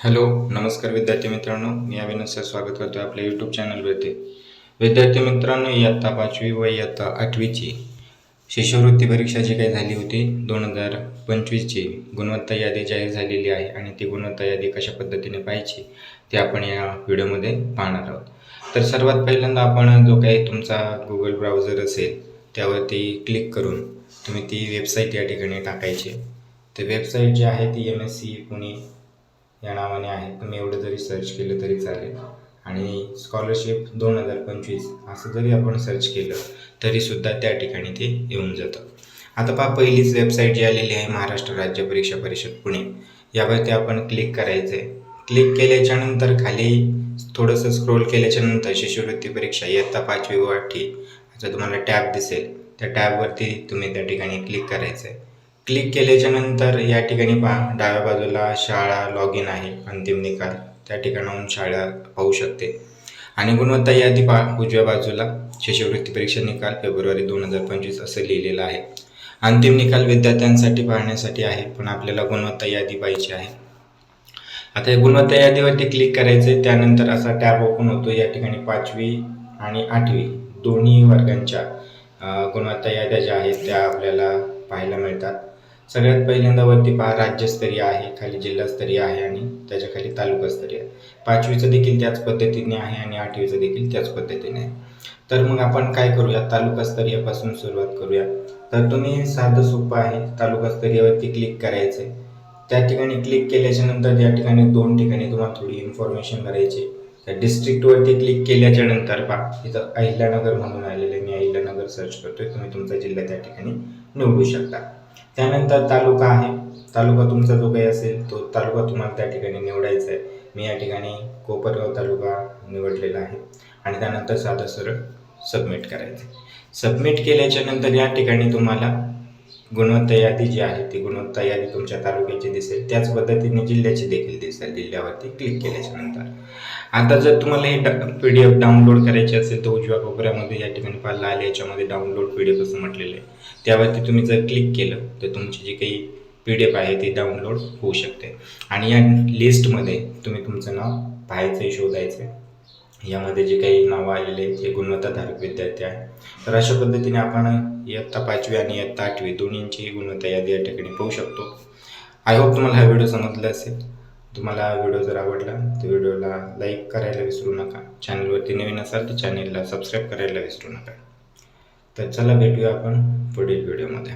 Hello नमस्कार विद्यार्थी मित्रांनो. मी अविनाश सर स्वागत करतो आपल्या यूट्यूब चॅनलवरती विद्यार्थी मित्रांनो इयत्ता पाचवी व इयत्ता आठवीची शिष्यवृत्ती परीक्षा जी काही झाली होती दोन हजार पंचवीसची गुणवत्ता यादी जाहीर झालेली आहे आणि ती गुणवत्ता यादी कशा पद्धतीने पाहायची ते आपण या व्हिडिओमध्ये पाहणार आहोत. तर सर्वात पहिल्यांदा आपण जो काही तुमचा गुगल ब्राउझर असेल त्यावरती क्लिक करून तुम्ही ती वेबसाईट या ठिकाणी टाकायची. ते वेबसाईट जी आहे ती एम एस सी पुणे या नावाने आहे. तुम्ही एवढं जरी सर्च केलं तरी चालेल. आणि स्कॉलरशिप दोन हजार पंचवीस असं जरी आपण सर्च केलं तरीसुद्धा त्या ठिकाणी ते येऊन जातं. आता पहा पहिलीच वेबसाईट जी आलेली आहे महाराष्ट्र राज्य परीक्षा परिषद पुणे. यावरती आपण क्लिक करायचं आहे क्लिक केल्याच्यानंतर खाली थोडंसं स्क्रोल केल्याच्यानंतर शिष्यवृत्ती परीक्षा इयत्ता पाचवी व आठवी असं तुम्हाला टॅब दिसेल. त्या टॅबवरती तुम्ही त्या ठिकाणी क्लिक करायचं आहे क्लिक केल्याच्यानंतर या ठिकाणी पहा डाव्या बाजूला शाळा लॉग इन आहे अंतिम निकाल. त्या ठिकाणाहून शाळा पाहू शकते. आणि गुणवत्ता यादी पहा उजव्या बाजूला शिष्यवृत्ती परीक्षा निकाल फेब्रुवारी दोन हजार पंचवीस असं लिहिलेलं आहे. अंतिम निकाल विद्यार्थ्यांसाठी पाहण्यासाठी आहे पण आपल्याला गुणवत्ता यादी पाहिजे आहे. आता या गुणवत्ता यादीवरती क्लिक करायचं त्यानंतर असा टॅब ओपन होतो या ठिकाणी पाचवी आणि आठवी दोन्ही वर्गांच्या गुणवत्ता याद्या ज्या आहेत त्या आपल्याला पाहायला मिळतात. सगळ्यात पहिल्यांदा वरती पहा राज्यस्तरीय आहे खाली जिल्हास्तरीय आहे आणि त्याच्याखाली तालुकास्तरीय. आहे पाचवीचं देखील त्याच पद्धतीने आहे आणि आठवीचं देखील त्याच पद्धतीने आहे. तर मग आपण काय करूया? तालुकास्तरीयपासून सुरुवात करूया. तर तुम्ही साधं सोपं आहे. तालुकास्तरीयवरती क्लिक करायचं. आहे त्या ठिकाणी क्लिक केल्याच्यानंतर या ठिकाणी दोन ठिकाणी तुम्हाला थोडी इन्फॉर्मेशन भरायची त्या डिस्ट्रिक्टवरती क्लिक केल्याच्यानंतर पहा इथं अहिल्यानगर म्हणून आलेलं आहे. मी अहिल्यानगर सर्च करतोय. तुम्ही तुमचा जिल्हा त्या ठिकाणी निवडू शकता. त्यानंतर तालुका आहे. तालुका तुमचा जो काही असेल तो तालुका तुम्हाला त्या ठिकाणी निवडायचा आहे. मी या ठिकाणी कोपरगाव तालुका निवडलेला आहे. आणि त्यानंतर साधं सरळ सबमिट करायचं सबमिट केल्याच्यानंतर या ठिकाणी तुम्हाला गुणवत्ता यादी जी आहे ती गुणवत्ता यादी तुमच्या तालुक्याची दिसेल. त्याच पद्धतीने जिल्ह्याची देखील दिसेल. जिल्ह्यावरती क्लिक केल्याच्यानंतर. आता जर तुम्हाला हे पी डी एफ डाउनलोड करायची असेल तर उजव्या कोपऱ्यामध्ये या ठिकाणी पाहिलं आले याच्यामध्ये डाउनलोड पी डी एफ असं म्हटलेलं आहे. त्यावरती तुम्ही जर क्लिक केलं तर तुमची जी काही पी डी एफ आहे ती डाउनलोड होऊ शकते. आणि या लिस्टमध्ये तुम्ही तुमचं नाव पाहायचं आहे शोधायचं यामध्ये जे काही नावं आलेले आहेत गुणवत्ताधारक विद्यार्थी आहे तर अशा पद्धतीने आपण इयत्ता पाचवी आणि इयत्ता आठवी दोन्हींची गुणवत्ता यादी या ठिकाणी पाहू शकतो. आय होप तुम्हाला हा व्हिडिओ समजला असेल. तुम्हाला व्हिडिओ जर आवडला तर व्हिडिओला लाईक करायला विसरू नका. चॅनलवरती नवीन असाल तर चॅनलला सबस्क्राईब करायला विसरू नका. तर चला भेटूया आपण पुढील व्हिडिओमध्ये.